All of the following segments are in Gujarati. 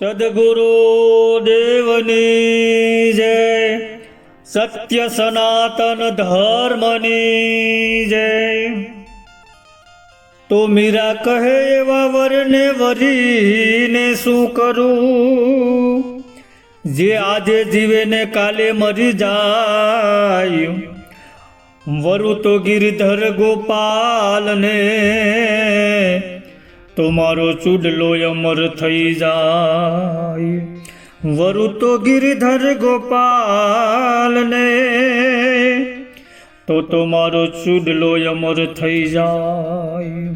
સદગુરુ દેવની જય, સત્ય સનાતન ધર્મની જય. તો મીરા કહે એવા વરને વરીને શું કરું? જે આજે જીવે ને કાલે મરી જાય. વરુ તો ગિરધર ગોપાલને તો મારો ચૂડલો અમર થઈ જાય. વરુ તો ગિરધર ગોપાલને, તો તો મારો ચૂડલો અમર થઈ જાય.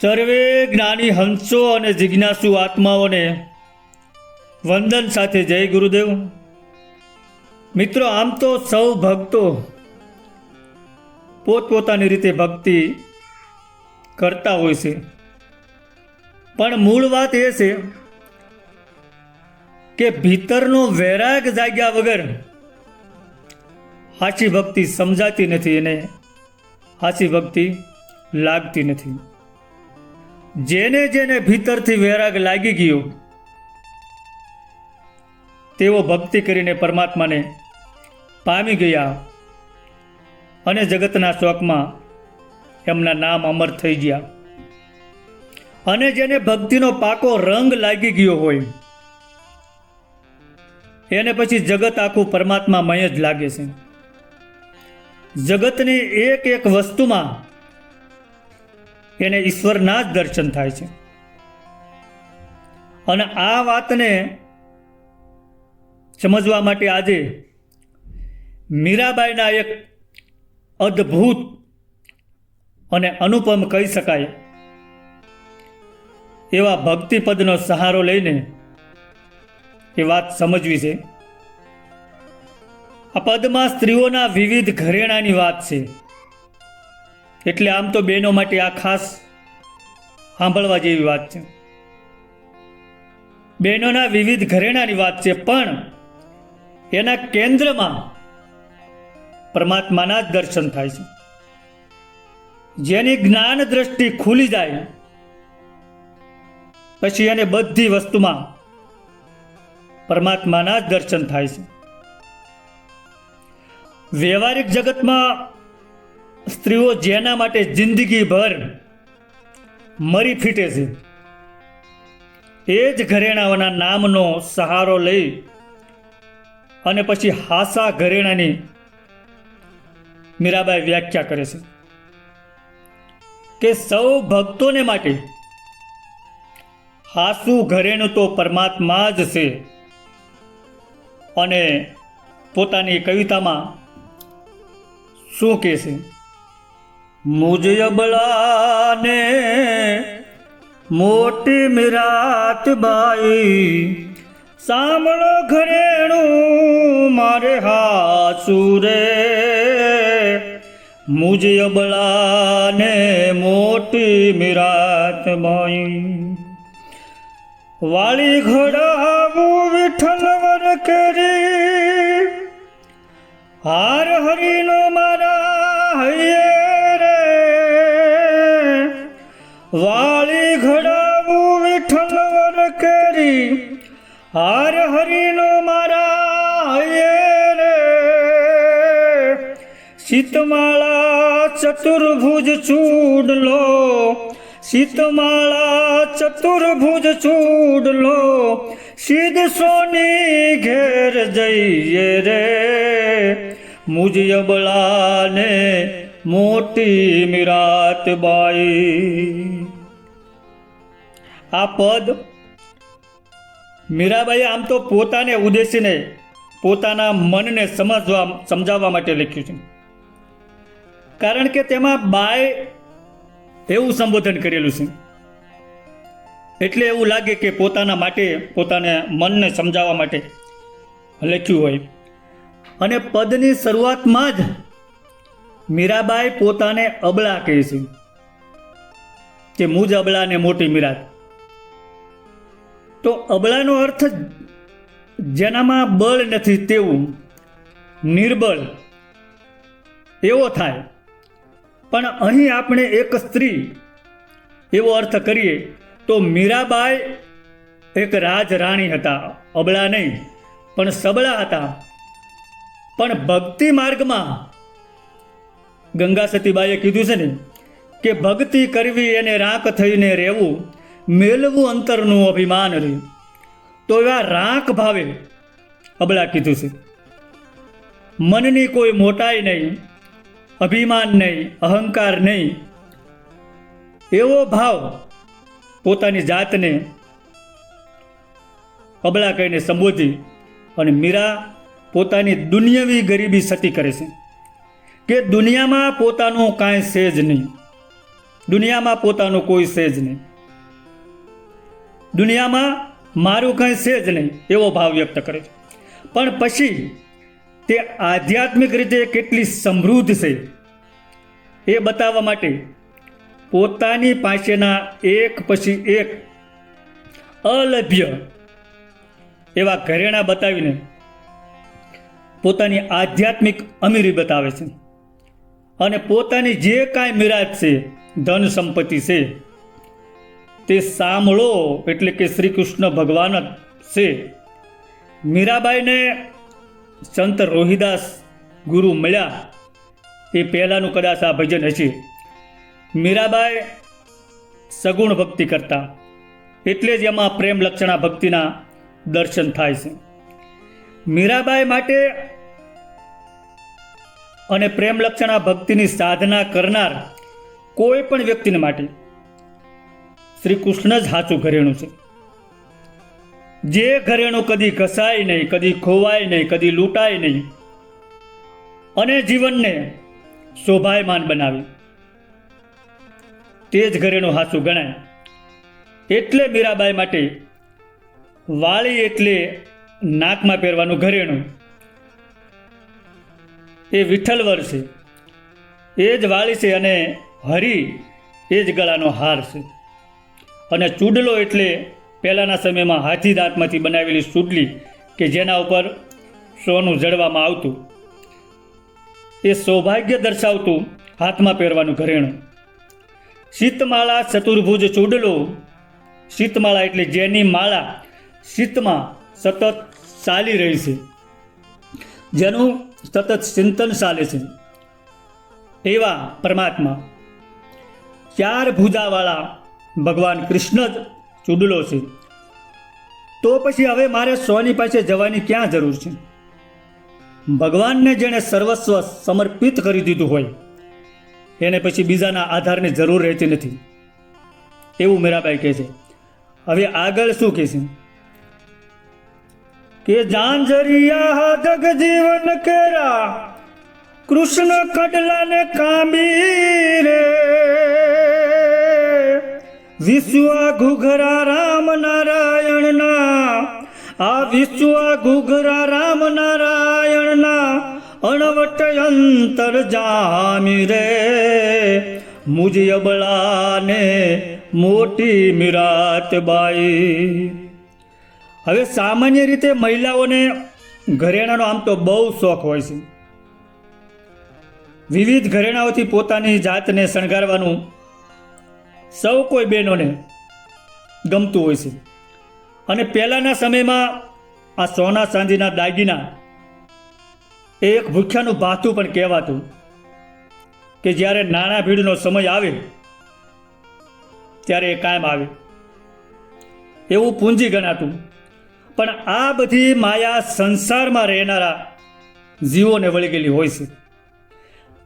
સર્વે જ્ઞાની હંસો અને જિજ્ઞાસુ આત્માઓને વંદન સાથે જય ગુરુદેવ. મિત્રો, આમ તો સૌ ભક્તો પોતપોતાની રીતે ભક્તિ કરતા હોય છે. પણ મૂળ વાત એ છે કે ભીતરનો વૈરાગ જાગ્યા વગર સાચી ભક્તિ સમજાતી નથી એને સાચી ભક્તિ લાગતી નથી. જેને જેને ભીતરથી વૈરાગ લાગી ગયો, તેઓ ભક્તિ કરીને પરમાત્માને પામી ગયા અને જગતના શોકમાં એમના નામ અમર થઈ ગયા. અને જેને ભક્તિનો પાકો રંગ લાગી ગયો હોય, એને પછી જગત આખું પરમાત્મામય જ લાગે છે. જગતની એક એક વસ્તુમાં એને ઈશ્વરના જ દર્શન થાય છે. અને આ વાતને સમજવા માટે આજે મીરાબાઈના એક અદ્ભુત અને અનુપમ કહી શકાય. એવા ભક્તિપદનો સહારો લઈને એ વાત સમજવી છે. આ પદમાં સ્ત્રીઓના વિવિધ ઘરેણાની વાત છે. એટલે આમ તો બહેનો માટે આ ખાસ સાંભળવા જેવી વાત છે. બહેનોના વિવિધ ઘરેણાની વાત છે, પણ એના કેન્દ્રમાં પરમાત્માના જ દર્શન થાય છે. જેની જ્ઞાન દ્રષ્ટિ ખુલી જાય, પછી એને બધી વસ્તુમાં પરમાત્માના જ દર્શન થાય છે. વ્યવહારિક જગતમાં સ્ત્રીઓ જેના માટે જિંદગીભર મરી ફીટે છે, એ જ ઘરેણાઓના નામનો સહારો લઈ અને પછી હાસા ઘરેણાની મીરાબાઈ વ્યાખ્યા કરે છે. કે સૌ ભક્તોને માટે. હાસુ ઘરેણું તો પરમાત્મા જ છે. અને પોતાની કવિતામાં શું કહે છે? મુજ અબળાને મોટી મિરાત બાઈ. સાંભળો ઘરેણું, મારે હાસુ રે. મુજ અબળાને મોટી મિરાત માઈ. વાળી ઘડાવું વિઠ્ઠલ વર કરી. હાર હરીનો મારા હૈયે રે. વાળી ઘડાવું વિઠ્ઠલ વર કરી. હાર હરીનો મારા હૈયે શીતમાળા ચતુર્ભુજ ચૂડલો શીતમાળા ચતુર્ભુજ ચૂડલો સિદ્ધ સોની ઘેર જઈએ રે. મુજ અબળાને મોટી મિરાત બાઈ. આ પદ મીરાબાઈએ આમ તો પોતાને ઉદ્દેશીને પોતાના મનને સમજવા સમજાવવા માટે લખ્યું છે. કારણ કે તેમાં બાય એવું સંબોધન કરેલું છે. એટલે એવું લાગે કે પોતાના માટે, પોતાને મનને સમજાવવા માટે લખ્યું હોય. અને પદની શરૂઆતમાં જ મીરાબાઈ પોતાને અબળા કહે છે. કે મુજ અબળા ને મોટી મીરાત. તો અબળાનો અર્થ જેનામાં બળ નથી તેવું, નિર્બળ એવો થાય. પણ અહીં આપણે એક સ્ત્રી, એવો અર્થ કરીએ તો મીરાબાઈ એક રાજ રાણી હતા, અબળા નહીં, પણ સબળા હતા. પણ ભક્તિ માર્ગમાં ગંગા સતીબાઈએ કીધું છે ને, કે ભક્તિ કરવી એને રાંક થઈને રહેવું મેળવું અંતરનું અભિમાન રે. તો એવા રાંક ભાવે, અબળા કીધું છે. મનની કોઈ મોટાઈ નહીં અભિમાન નહીં, અહંકાર નહીં. એવો ભાવ પોતાની જાતને અબળા કહીને સંબોધી અને મીરા પોતાની દુનિયાવી ગરીબી સતી કરે છે. કે દુનિયામાં પોતાનું કાંઈ છે જ નહીં. દુનિયામાં પોતાનું કોઈ છે જ નહીં. દુનિયામાં મારું કંઈ છે જ નહીં એવો ભાવ વ્યક્ત કરે છે. પણ પછી તે આધ્યાત્મિક રીતે કેટલી સમૃદ્ધ છે? એ બતાવવા માટે પોતાની પાસેના એક પછી એક અલભ્ય એવા ઘરેણા બતાવીને પોતાની આધ્યાત્મિક અમીરી બતાવે છે. અને પોતાની જે કાંઈ મિરાજ છે, ધન સંપત્તિ છે, તે સાંભળો એટલે કે શ્રી કૃષ્ણ ભગવાન જ છે. મીરાબાઈને સંત રોહિદાસ ગુરુ મળ્યા. એ પહેલાંનું કદાચ આ ભજન હશે. મીરાબાઈ સગુણ ભક્તિ કરતા. એટલે જ એમાં પ્રેમ લક્ષણા ભક્તિના દર્શન થાય છે. મીરાબાઈ માટે અને પ્રેમ લક્ષણા ભક્તિની સાધના કરનાર કોઈ પણ વ્યક્તિને માટે શ્રી કૃષ્ણ જ સાચું ઘરેણું છે. જે ઘરેણું કદી ઘસાય નહીં, કદી ખોવાય નહીં, કદી લૂંટાય નહીં, અને જીવનને શોભાયમાન બનાવી. તે જ ઘરેણું હાસું ગણાય. એટલે મીરાબાઈ માટે વાળી એટલે નાકમાં પહેરવાનું ઘરેણું. એ વિઠ્ઠલવર છે. એ જ વાળી છે અને હરી એ જ ગળાનો હાર છે. અને ચૂડલો એટલે પહેલાંના સમયમાં હાથી દાંતમાંથી બનાવેલી સુડલી કે જેના ઉપર સોનું જડવામાં આવતું, એ સૌભાગ્ય દર્શાવતું હાથમાં પહેરવાનું ઘરેણું. શીતમાળા ચતુર્ભુજ ચૂડલો. શીતમાળા એટલે જેની માળા શીતમાં સતત ચાલી રહી છે. જેનું સતત ચિંતન ચાલે છે. એવા પરમાત્મા ચાર ભુજાવાળા ભગવાન કૃષ્ણ જ ચૂડલો છે. તો પછી હવે મારે સોની પાસે જવાની ક્યાં જરૂર છે? ભગવાનને જેણે સર્વસ્વ સમર્પિત કરી દીધું હોય, એને પછી બીજાના આધારની જરૂર રહેતી નથી. એવું મીરાબાઈ કહે છે. હવે આગળ શું કહે છે? કે જાંજરિયા જગ જીવન કેરા, કૃષ્ણ કડલાને કામી રે. વિશ્વ ઘુઘરા રામ નારાયણના આ વિશ્વ ઘુઘરા રામ નારાયણના અણવટ અંતર જામી રે. મુજ અબળાને મોટી મિરાત બાઈ. હવે સામાન્ય રીતે મહિલાઓને ઘરેણાનો આમ તો બહુ શોખ હોય છે. વિવિધ ઘરેણાઓથી પોતાની જાતને શણગારવાનું સૌ કોઈ બહેનોને ગમતું હોય છે. અને પહેલાંના સમયમાં આ સોના ચાંદીના દાગીના એ એક ભૂખ્યાનું ભાથું પણ કહેવાતું કે જ્યારે નાણાં ભીડનો સમય આવે ત્યારે એ કાયમ આવે. એવું પૂંજી ગણાતું. પણ આ બધી માયા સંસારમાં રહેનારા જીવોને વળી ગયેલી હોય છે.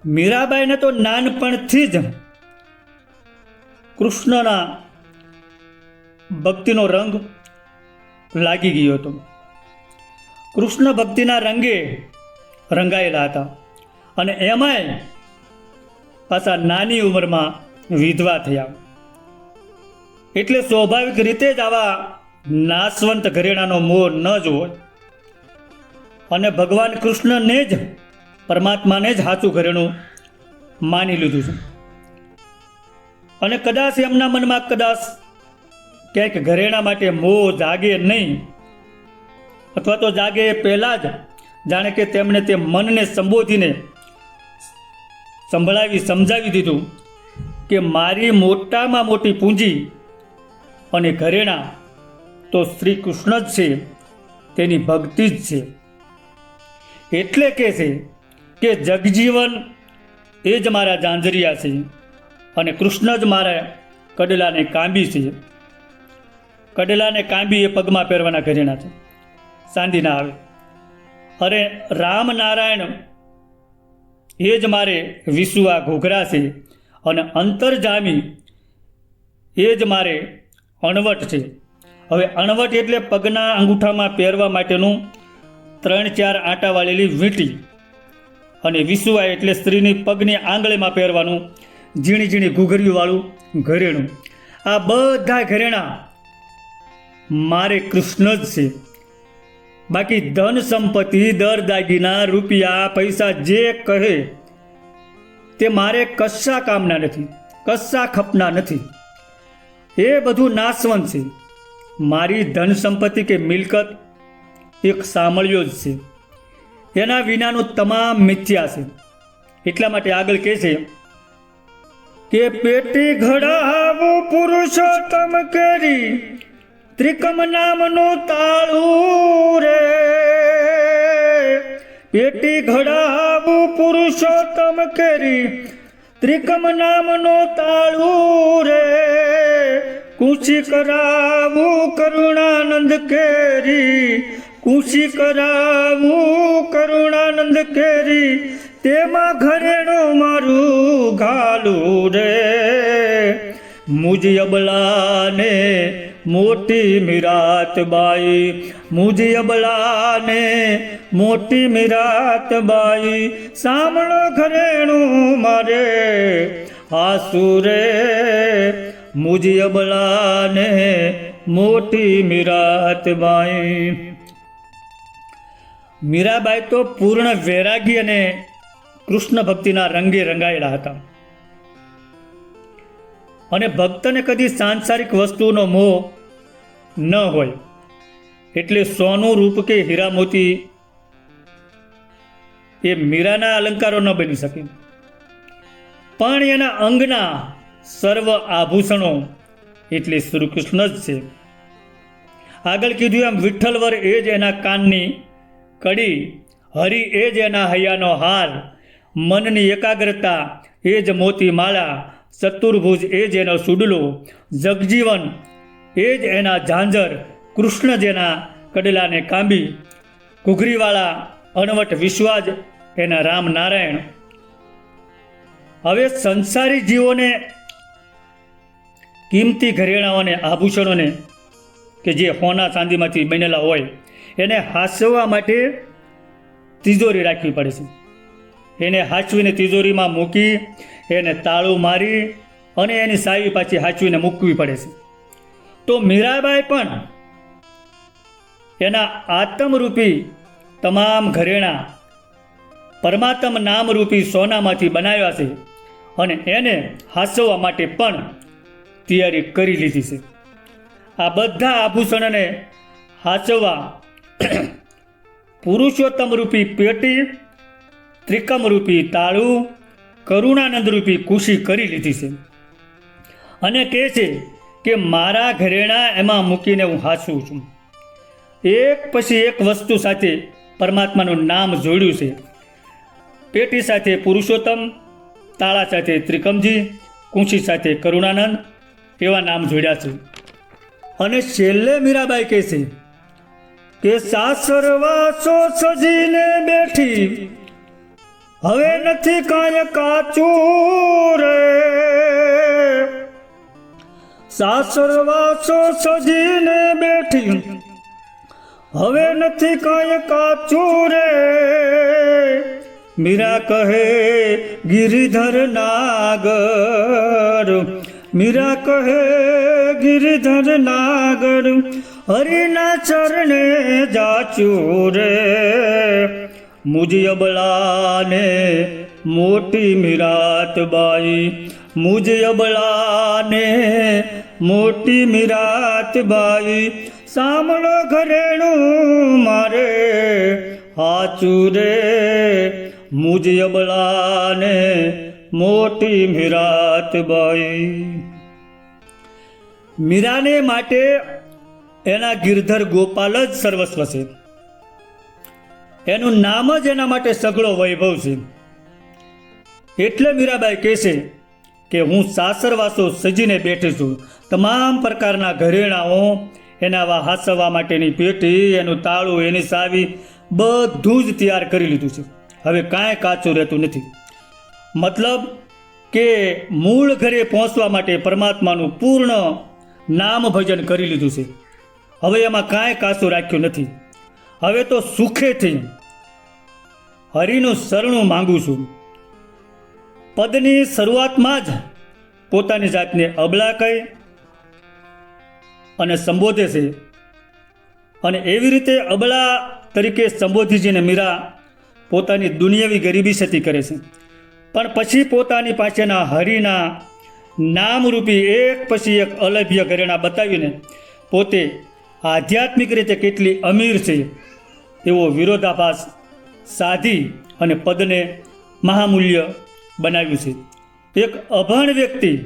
મીરાબાઈને તો નાનપણથી જ કૃષ્ણના ભક્તિનો રંગ લાગી ગયો હતો. કૃષ્ણ ભક્તિના રંગે રંગાયેલા હતા અને એમાંય પાછા નાની ઉંમરમાં વિધવા થયા. એટલે સ્વાભાવિક રીતે જ આવા નાશવંત ઘરેણાનો મોહ ન જ હોય અને ભગવાન કૃષ્ણને જ, પરમાત્માને જ સાચું ઘરેણું માની લીધું છે. અને કદાચ એમના મનમાં કદાચ ક્યાંક ઘરેણા માટે મોહ જાગે નહીં, અથવા તો જાગે એ પહેલાં જ જાણે કે તેમણે તે મનને સંબોધીને સંભળાવી, સમજાવી દીધું કે મારી મોટામાં મોટી પૂંજી અને ઘરેણા તો શ્રી કૃષ્ણ જ છે, તેની ભક્તિ જ છે. એટલે કે છે કે જગજીવન એ જ મારા જાંજરિયા છે. અને કૃષ્ણ જ મારે કડલાને કાંબી છે. કડલાને કાંબી એ પગમાં પહેરવાના ઘરેણા છે. ચાંદીના આવે. અરે રામ નારાયણ, એ જ મારે વિસુઆ ઘોઘરા છે અને અંતરજામી એ જ મારે અણવટ છે. હવે અણવટ એટલે પગના અંગૂઠામાં પહેરવા માટેનું ત્રણ ચાર આંટા વાળેલી વીંટી. અને વિસુઆ એટલે સ્ત્રીની પગની આંગળીમાં પહેરવાનું ઝીણી ઝીણી ઘૂઘરીવાળું ઘરેણું. આ બધા ઘરેણા મારે કૃષ્ણ જ છે. બાકી ધન સંપત્તિ, દર દાગીના, રૂપિયા, પૈસા જે કહે તે મારે કશા કામના નથી, કશા ખપના નથી. એ બધું નાશવંત છે. મારી ધન સંપત્તિ કે મિલકત એક સાંભળ્યો જ છે. એના વિનાનું તમામ મિથ્યા છે. એટલા માટે આગળ કહે છે કે પેટી ઘડાવો પુરુષોત્તમ કરી. ત્રિકમ નામનું તાળું રે. પેટી ઘડાવો પુરુષોત્તમ કરી. ત્રિકમ નામનો તાળું રે. કુશી કરાવું કરુણાનંદ કેરી. કુશી કરાવું કરુણાનંદ કેરી. તેમાં ઘરેણું મારું ઘાલું રે. મુજ અબલાને મોટી મિરાત બાઈ. મુજી અબલાને મોટી મિરાત બાઈ. સામણો ઘરેણું મારે. આસુ રે. મુજ અબલાને મોટી મિરાત બાઈ. મીરાબાઈ તો પૂર્ણ વૈરાગી અને કૃષ્ણ ભક્તિના રંગે રંગાયેલા હતા. અને ભક્તને કદી સાંસારિક વસ્તુનો મોહ ન હોય, એટલે સોનું, રૂપ કે હીરા મોતી એ મીરાના અલંકારો ન બની શકે. પણ એના અંગના સર્વ આભૂષણો એટલે શ્રી કૃષ્ણ જ છે. આગળ કીધું એમ, વિઠ્ઠલવર એ જ એના કાનની કડી, હરિ એ જ એના હૈયાનો હાર મનની એકાગ્રતા એ જ મોતી માળા ચતુર્ભુજ એ જ એનો સુડલો, જગજીવન એ જ એના ઝાંઝર, કૃષ્ણ જેના કડલાને કાંબી, ઘૂઘરીવાળા અણવટ વિશ્વાજ, એના રામ નારાયણ હવે સંસારી જીવોને, કિંમતી ઘરેણાઓને, આભૂષણોને કે જે હોના ચાંદીમાંથી બનેલા હોય, એને હાસવા માટે તિજોરી રાખવી પડે છે. એને હાંચવીને તિજોરીમાં મૂકી, એને તાળું મારી અને એની સાવી પાછી હાંચવીને મૂકવી પડે છે. તો મીરાબાઈ પણ એના આત્મરૂપી તમામ ઘરેણા પરમાત્મ નામરૂપી સોનામાંથી બનાવ્યા છે અને એને હાસવવા માટે પણ તૈયારી કરી લીધી છે. આ બધા આભૂષણને હાંચવા પુરુષોત્તમ રૂપી પેટી ત્રિકમ રૂપી તાળું કરુણાનંદ રૂપી કુશી કરી લીધી છે. અને કહે છે કે મારા ઘરેણા એમાં મૂકીને હું હાસું છું. એક પછી એક વસ્તુ સાથે પરમાત્માનું નામ જોડ્યું છે. પેટી સાથે પુરુષોત્તમ, તાળા સાથે ત્રિકમજી, કુંશી સાથે કરુણાનંદ એવા નામ જોડ્યા છે. અને છેલ્લે મીરાબાઈ કહે છે કે સાસરવાસો સજીને બેઠી હવે નથી કાંઈ કાચું રે. સાસરવાસો સજીને બેઠી. હવે નથી કાંઈ કાચું રે. મીરા કહે, ગિરિધર નાગર. મીરા કહે, ગિરિધર નાગર, હરિના ચરણે જાચું રે. મુજ અબળાને મોટી મિરાત બાઈ. મુજ અબળાને મોટી મિરાત સામળો ઘરેણું મારે હાચું રે. મુજ મોટી મિરાતબાઈ મીરાને માટે એના ગિરધર ગોપાલ જ સર્વસ્વ છે. એનું નામ જ એના માટે સઘળો વૈભવ છે. એટલે મીરાબાઈ કહેશે કે હું સાસરવાસો સજીને બેઠી છું. તમામ પ્રકારના ઘરેણાઓ એના આવા હાસવા માટેની પેટી, એનું તાળું, એની સાવી બધું જ તૈયાર કરી લીધું છે. હવે કાંઈ કાચું રહેતું નથી. મતલબ કે મૂળ ઘરે પહોંચવા માટે પરમાત્માનું પૂર્ણ નામ ભજન કરી લીધું છે. હવે એમાં કાંઈ કાચું રાખ્યું નથી. હવે તો સુખેથી હરિનું શરણું માંગુ છું. પદની શરૂઆતમાં જ પોતાની જાતને અબળા કહી અને સંબોધે છે. અને એવી રીતે અબળા તરીકે સંબોધીજીને મીરા પોતાની દુનિયાવી ગરીબી સતી કરે છે. પણ પછી પોતાની પાસેના હરિના નામરૂપી એક પછી એક અલભ્ય ઘરેણા બતાવીને પોતે આધ્યાત્મિક રીતે કેટલી અમીર છે, એવો વિરોધાભાસ સાધી અને પદને મહામૂલ્ય બનાવ્યું છે. એક અભણ વ્યક્તિ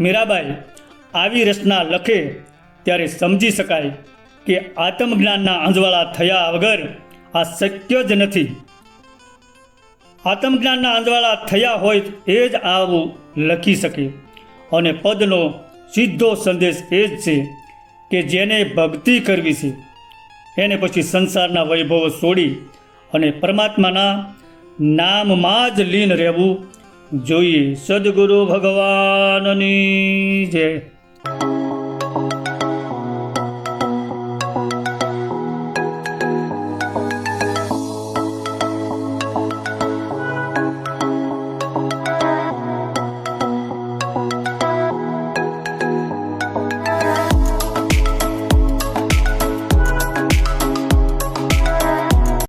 મીરાબાઈ આવી રચના લખે ત્યારે સમજી શકાય કે આત્મજ્ઞાનના અંજવાળા થયા વગર આ શક્ય જ નથી. આત્મજ્ઞાનના અંજવાળા થયા હોય એ જ આવું લખી શકે અને પદનો સીધો સંદેશ એ જ છે કે જેને ભક્તિ કરવી છે, એને પછી સંસારના વૈભવો છોડી અને પરમાત્માના નામમાં જ લીન રહેવું જોઈએ. સદગુરુ ભગવાનની જય.